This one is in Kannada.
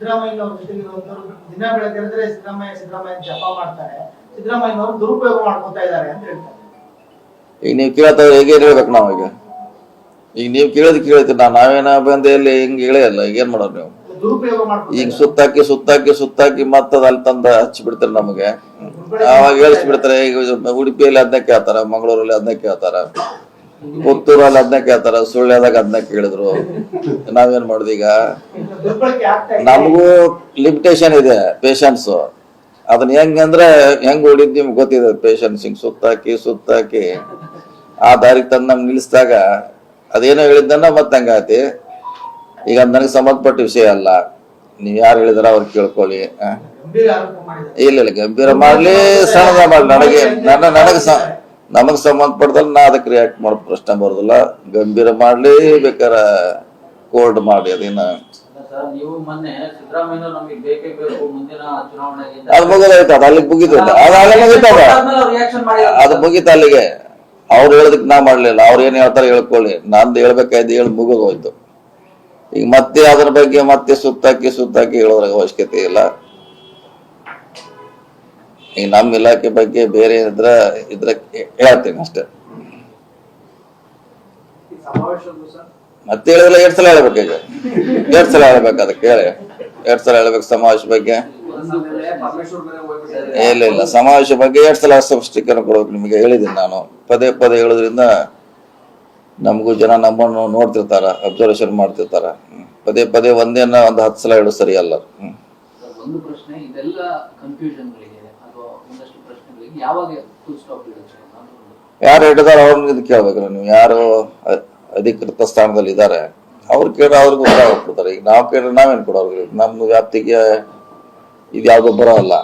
ಸಿದ್ದರಾಮಯ್ಯನವ್ರ ಜೊತೆಗೆ ಇರುವಂತವ್ರು ದಿನ ಬೆಳಗ್ಗೆ ಅಂದ್ರೆ ಸಿದ್ದರಾಮಯ್ಯ ಸಿದ್ದರಾಮಯ್ಯ ಜಪ ಮಾಡ್ತಾರೆ. ಸಿದ್ದರಾಮಯ್ಯನವರು ದುರುಪಯೋಗ ಮಾಡ್ಕೊತಾ ಇದ್ದಾರೆ ಅಂತ ಹೇಳ್ತಾರೆ. ಈಗ ನೀವು ಕೇಳ್ತಾ ಹೇಗೆ ಹೇಳ್ಬೇಕು ನಾವು ಈಗ? ಈಗ ನೀವು ಕೇಳೋದು ಕೇಳ್ತೀರಿ ನಾ ನಾವೇನ ಬಂದೆ ಇಲ್ಲಿ ಹಿಂಗೆ ಹೇಳೇ ಇಲ್ಲ ಈಗ ಏನ್ ಮಾಡೋರು ನೀವು? ದುರುಪಯೋಗ ಈಗ ಸುತ್ತಾಕಿ ಸುತ್ತಾಕಿ ಸುತ್ತಾಕಿ ಮತ್ತದ ಅಲ್ಲಿ ತಂದ ಹಚ್ಚಿ ಬಿಡ್ತಾರೆ ನಮಗೆ ಅವಾಗ ಹೇಳಿಸ್ಬಿಡ್ತಾರೆ ಈಗ ಉಡುಪಿಯಲ್ಲಿ ಅದನ್ನ ಕೇಳ್ತಾರ ಮಂಗಳೂರಲ್ಲಿ ಅದನ್ನ ಕೇಳ್ತಾರ ಪುತ್ತೂರಲ್ಲಿ ಅದನ್ನ ಕೇಳ್ತಾರ ಸುಳ್ಳ್ಯದಾಗ ಅದನ್ನ ಕೇಳಿದ್ರು. ನಾವೇನ್ ಮಾಡುದು ಈಗ? ನಮಗೂ ಲಿಮಿಟೇಷನ್ ಇದೆ ಪೇಷನ್ಸ್ ಅದನ್ನ ಹೆಂಗಂದ್ರೆ ಹೆಂಗ್ ಉಳಿದ್ ನಿಮ್ಗೆ ಗೊತ್ತಿದೆ ಪೇಷನ್ಸ್ ಹಿಂಗ್ ಸುತ್ತಾಕಿ ಸುತ್ತಾಕಿ ಆ ದಾರಿಗೆ ತಂದು ನಮ್ಗೆ ನಿಲ್ಲಿಸಿದಾಗ ಅದೇನೋ ಹೇಳಿದ್ದನ್ನ ಮತ್ತೆ ಹಂಗಾತಿ ಈಗ ನನಗೆ ಸಂಬಂಧಪಟ್ಟ ವಿಷಯ ಅಲ್ಲ. ನೀವ್ ಯಾರು ಹೇಳಿದಾರ ಅವ್ರು ಕೇಳ್ಕೊಳ್ಳಿ ಇಲ್ಲ ಇಲ್ಲ ಗಂಭೀರ ಮಾಡ್ಲಿ ಸಣ್ಣದ ಮಾಡ್ಲಿ. ನನಗೆ ನನ್ನ ನನಗೆ ನಮಗ್ ಸಂಬಂಧಪಟ್ಟದಲ್ಲಿ ನಾ ಅದಕ್ಕೆ ರಿಯಾಕ್ಟ್ ಮಾಡೋ ಪ್ರಶ್ನೆ ಬರೋದಿಲ್ಲ. ಗಂಭೀರ ಮಾಡ್ಲಿ ಬೇಕಾರ ಕೋಲ್ಡ್ ಮಾಡಿ ಅದೇನ. ಅದು ಮುಗಿದೋಯ್ತು ಅದು ಅಲ್ಲಿಗೆ ಮುಗಿದೋಯ್ತು ಅದು ಅಲ್ಲೇ ಮುಗಿತದ? ಅದು ಮುಗೀತ ಅಲ್ಲಿಗೆ. ಅವ್ರು ಹೇಳದಕ್ಕೆ ನಾ ಮಾಡ್ಲಿಲ್ಲ. ಅವ್ರು ಏನ್ ಹೇಳ್ತಾರೆ ಹೇಳ್ಕೊಳ್ಳಿ. ನಂದು ಹೇಳ್ಬೇಕಾಯ್ತು ಹೇಳಿ ಮುಗಿದು ಹೋಯ್ತು. ಈಗ ಮತ್ತೆ ಅದ್ರ ಬಗ್ಗೆ ಮತ್ತೆ ಸುತ್ತಾಕಿ ಸುತ್ತಾಕಿ ಹೇಳೋದ್ರ ಅವಶ್ಯಕತೆ ಇಲ್ಲ. ಈಗ ನಮ್ಮ ಇಲಾಖೆ ಬಗ್ಗೆ ಬೇರೆ ಇದ್ರ ಇದ್ರ ಹೇಳ್ತೀನಿ ಅಷ್ಟೇ. ಮತ್ತೆ ಹೇಳಿದ್ರೆ ಎರಡ್ ಸಲ ಹೇಳ್ಬೇಕು ಈಗ. ಎರಡ್ ಸಲ ಹೇಳ್ಬೇಕು ಅದಕ್ಕೆ ಹೇಳಿ. ಎರಡ್ ಸಲ ಹೇಳ್ಬೇಕು ಸಮಾವೇಶ ಬಗ್ಗೆ. ಇಲ್ಲ ಇಲ್ಲ ಸಮಾವೇಶ ಬಗ್ಗೆ ಎರಡ್ ಸಲ ಸ್ಪಷ್ಟೀಕರಣ ಕೊಡ್ಬೇಕು ನಿಮಗೆ ಹೇಳಿದ್ದೀನಿ ನಾನು. ಪದೇ ಪದೇ ಹೇಳೋದ್ರಿಂದ ನಮಗೂ ಜನ ನಮ್ಮನ್ನು ನೋಡ್ತಿರ್ತಾರ ಅಬ್ಸರ್ವೇಷನ್ ಮಾಡ್ತಿರ್ತಾರ. ಪದೇ ಪದೇ ಒಂದೇನ ಒಂದು ಹತ್ತು ಸಲ ಹೇಳೋದು ಸರಿ ಅಲ್ಲ ಯಾರು ಹಿಡಿದಾರ ಅವ್ರನ್ನ ಇದು ಕೇಳ್ಬೇಕು ನೀವು. ಯಾರು ಅಧಿಕೃತ ಸ್ಥಾನದಲ್ಲಿ ಇದ್ದಾರೆ. ಅವ್ರು ಕೇಳ ಅವ್ರಿಗೆ ಉತ್ತರ ಕೊಡ್ತಾರೆ ಈಗ ನಾವು ಕೇಳಿದ್ರೆ ನಾವೇನ್ ಕೊಡೋರು? ನಮ್ದು ವ್ಯಾಪ್ತಿಗೆ ಇದು ಯಾವುದೋ ಬರೋಲ್ಲ.